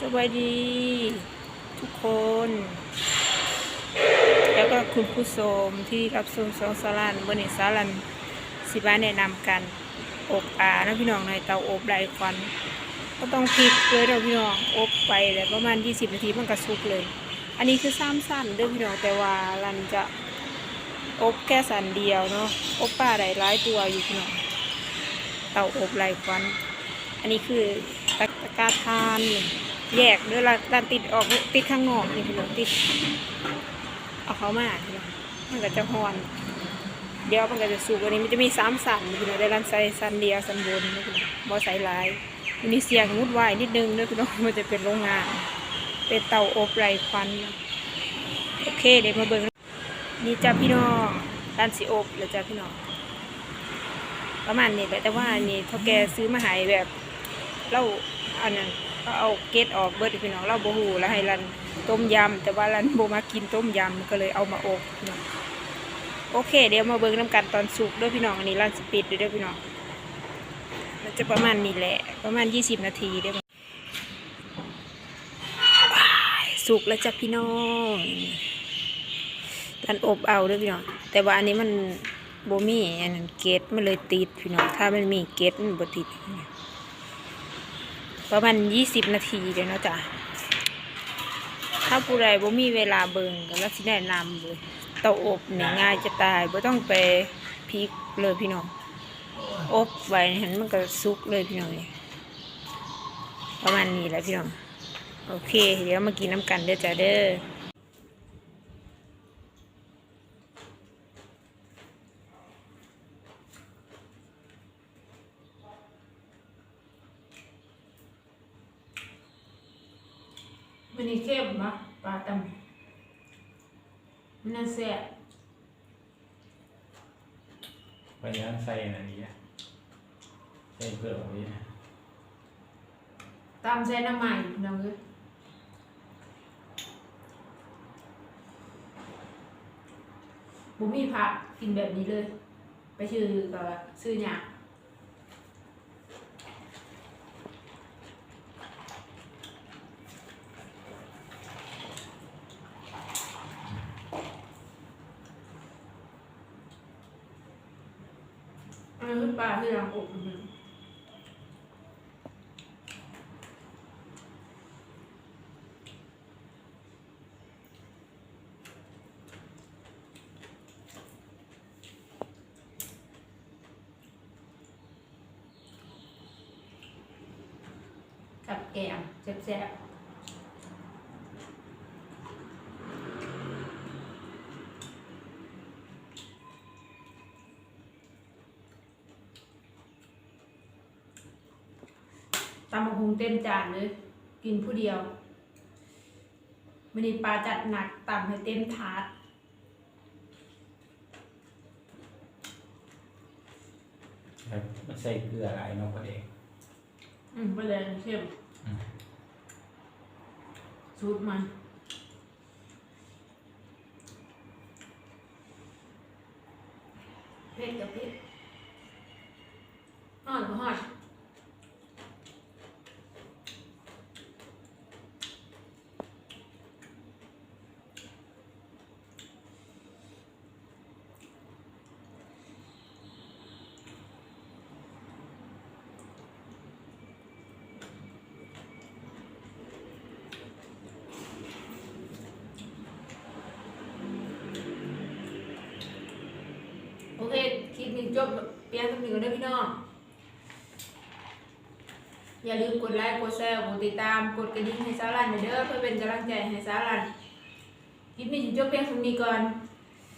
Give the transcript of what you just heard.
สวัสดีทุกคน แล้วก็คุณผู้ชมที่รับชมสองสารันบนนี้สารันสิบ้าแนะนำกัน อบอานะพี่น้องในเตาอบไร้ควัน ก็ต้องพลิกเลยเราพี่น้องอบไปแล้วประมาณ 20 นาทีมันก็สุกเลย อันนี้คือซ้ำสั้นเด้อพี่น้องแต่ว่ารันจะอบแค่สันเดียวเนาะอบปลาได้หลายตัวอยู่พี่น้องเตาอบไร้ควัน อันนี้คือตะกร้าทานนี่ แยกเด้อละร้านติดออกติดข้างนอกนี่พี่น้องติดเอาเขามาพี่น้องมันก็จะฮอน เดี๋ยวมันก็จะสุกอันนี้มันจะมีสามสันพี่น้องได้ร้านใส่สันเดียวสันบนนี่พี่น้องบ่ใส่ลายอันนี้เสียงงุดวายนิดนึงเด้อพี่น้องมันจะเป็นโรงงาน เป็นเตาอบไร้ควันโอเคเดี๋ยวมาเบิ่งนี่จ้าพี่น้องร้านสีอบแล้วจ้าพี่น้องประมาณนี้แหละแต่ว่านนี้เท่าแกซื้อมาหายแบบเราอันนั้น ก็เอาเกล็ดออกเบิดพี่น้องเราโบหูแล้วให้รันต้มยำแต่ว่ารันโบมากินต้มยำก็เลยเอามาอบพี่น้องโอเค เดี๋ยวมาเบิ่งน้ำกันตอนสุกด้วยพี่น้องอันนี้รันสปีดด้วยพี่น้องมันจะประมาณนี้แหละประมาณยี่สิบนาทีเด้อว้ายสุกแล้วจ้ะพี่น้องรันอบเอาด้วยพี่น้องแต่ว่าอันนี้มันโบมีอันนั้นเกตมันเลยติดพี่น้องถ้ามันมีเกตมันบ่ติด ประมาณยี่สิบนาทีเดี๋ยวนะจ๊ะถ้าผู้ใดบ่มีเวลาเบิ่งก็แล้วสิแนะนำเลยเตาอบนี่ง่ายจะตายบ่ต้องไปพลิกเลยพี่น้องอบไว้เห็นมันก็สุกเลยพี่น้องประมาณนี้แหละพี่น้องโอเค เดี๋ยวมากินน้ำกันเด้อจ้ะเด้อ มันนี่เข้มปะปลาตำมันน่าแซ่บพยายามใส่อันนี้อะใส่เพื่อแบบนี้นะตำใส่น้ำใหม่น้องเอ้ยบุมีผักกินแบบนี้เลย ไปชื่อก็ซื้อเนี่ย อันนี้คือปลาที่เราอบมันกับแกงแซ่บๆตำมะฮุ งเต็มจานเลยกินผู้เดียวมันนี้ปลาจัดหนักตำให้เต็มถาดแล้วมันใส่เกลืออะไรเนาะพอดีอืมไปเลยเข้มอืมสูตรมันเผ็ดกับเผ็ดอ่อนกับหอดโอเค หนึ่งจบเปลี่ยนตำแหน่งกันเด้อพี่น้อง อย่าลืมกดไลค์กดแชร์กดติดตามกดกระดิ่งให้สาวรันเด้อเพื่อเป็นกำลังใจให้สาวรันคลิปนี้จะจบเพียงเท่านี้ก่อน